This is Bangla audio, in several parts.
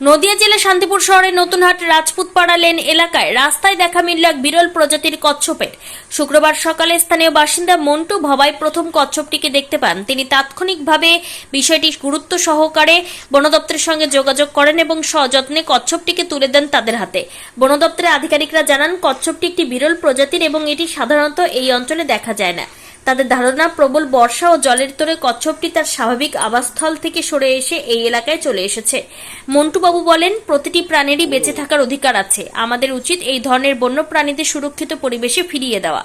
নদিয়া জেলা শান্তিপুর শহরের নতুনহাট রাজপুতপাড়া লেন এলাকায় রাস্তায় দেখা মিলল এক বিরল প্রজাতির কচ্ছপের। শুক্রবার সকালে স্থানীয় বাসিন্দা মন্টু ভবাই প্রথম কচ্ছপটিকে দেখতে পান। তিনি তাৎক্ষণিকভাবে বিষয়টি গুরুত্ব সহকারে বন দপ্তরের সঙ্গে যোগাযোগ করেন এবং সযত্নে কচ্ছপটিকে তুলে দেন তাদের হাতে। বন দপ্তরের আধিকারিকরা জানান, কচ্ছপটি একটি বিরল প্রজাতির এবং এটি সাধারণত এই অঞ্চলে দেখা যায় না। তাদের ধারণা, প্রবল বর্ষা ও জলের তোরে কচ্ছপটি তার স্বাভাবিক আবাসস্থল থেকে সরে এসে এই এলাকায় চলে এসেছে। মন্টুবাবু বলেন, প্রতিটি প্রাণীরই বেঁচে থাকার অধিকার আছে। আমাদের উচিত এই ধরনের বন্য প্রাণীদের সুরক্ষিত পরিবেশে ফিরিয়ে দেওয়া।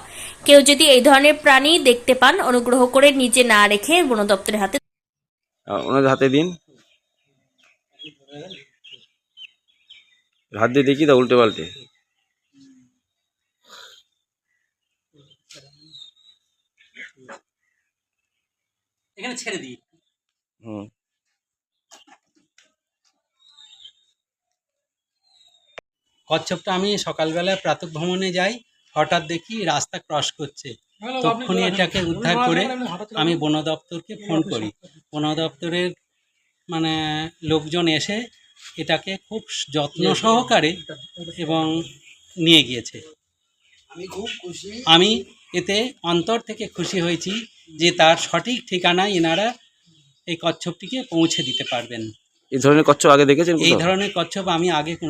কেউ যদি এই ধরনের প্রাণী দেখতে পান, অনুগ্রহ করে নিজে না রেখে বন দপ্তরের হাতে হাতে দিন। হাত দিয়ে দেখি তো উল্টে পাল্টে। এখানে ছেড়ে দিই। হুম। কচ্ছপটা আমি সকালবেলা প্রাতঃ ভ্রমণে যাই হঠাৎ দেখি রাস্তা ক্রস করছে। তখনই এটাকে উদ্ধার করে আমি বন দপ্তরকে ফোন করি। বন দপ্তরের মানে লোকজন এসে এটাকে খুব যত্ন সহকারে এবং নিয়ে গিয়েছে। আমি খুব খুশি। আমি এতে অন্তর থেকে খুশি হয়েছি যে তার সঠিক ঠিকানায় এনারা এই কচ্ছপটিকে পৌঁছে দিতে পারবেন। এই ধরনের কচ্ছপ আগে দেখেছেন এই ধরনের কচ্ছপ আমি আগে কোনো